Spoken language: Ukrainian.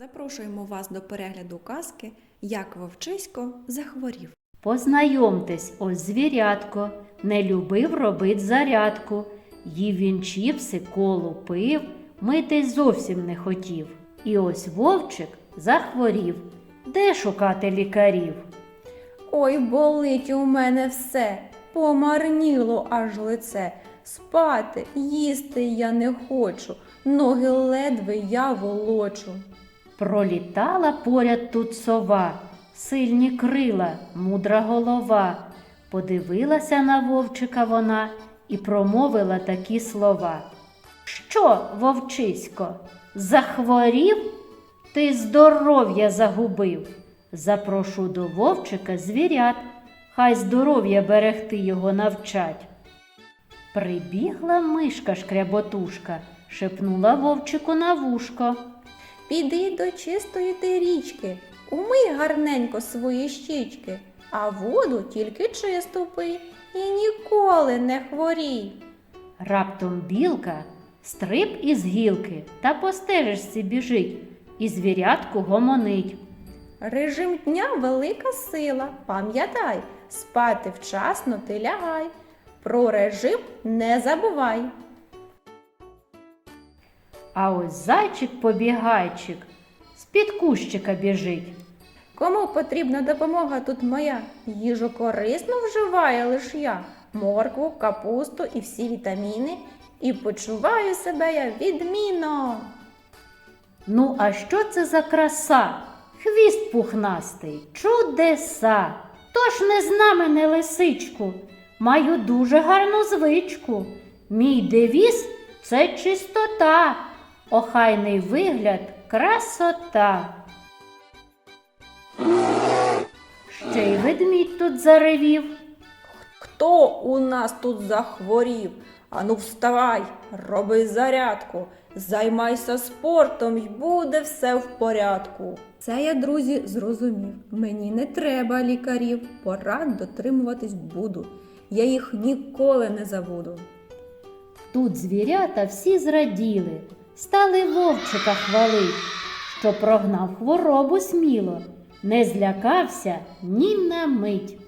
Запрошуємо вас до перегляду казки Як вовчисько захворів. Познайомтесь, ось звірятко, не любив робить зарядку. Їв він чіпси, колу пив, митись зовсім не хотів. І ось вовчик захворів. Де шукати лікарів? Ой, болить у мене все, помарніло аж лице. Спати, їсти я не хочу, ноги ледве я волочу. Пролітала поряд тут сова, сильні крила, мудра голова. Подивилася на вовчика вона і промовила такі слова. Що, вовчисько, захворів? Ти здоров'я загубив. Запрошу до вовчика звірят, хай здоров'я берегти його навчать. Прибігла мишка шкряботушка, шепнула вовчику на вушко. Піди до чистої ти річки, умий гарненько свої щічки, а воду тільки чисту пий і ніколи не хворій. Раптом білка стриб із гілки та по стежечці біжить, і звірятку гомонить. Режим дня велика сила, пам'ятай, спати вчасно ти лягай. Про режим не забувай. А ось зайчик-побігайчик з-під кущика біжить. Кому потрібна допомога тут моя? Їжу корисно вживаю лиш я, моркву, капусту і всі вітаміни, і почуваю себе я відмінно. Ну, а що це за краса? Хвіст пухнастий, чудеса. Тож не зна мене лисичку, маю дуже гарну звичку. Мій девіз це чистота, охайний вигляд красота. Ще й ведмідь тут заревів. Хто у нас тут захворів? Ану вставай, роби зарядку, займайся спортом й буде все в порядку. Це я, друзі, зрозумів. Мені не треба лікарів, порад дотримуватись буду. Я їх ніколи не забуду. Тут звірята всі зраділи, стали вовчика хвалить, що прогнав хворобу сміло, не злякався ні на мить.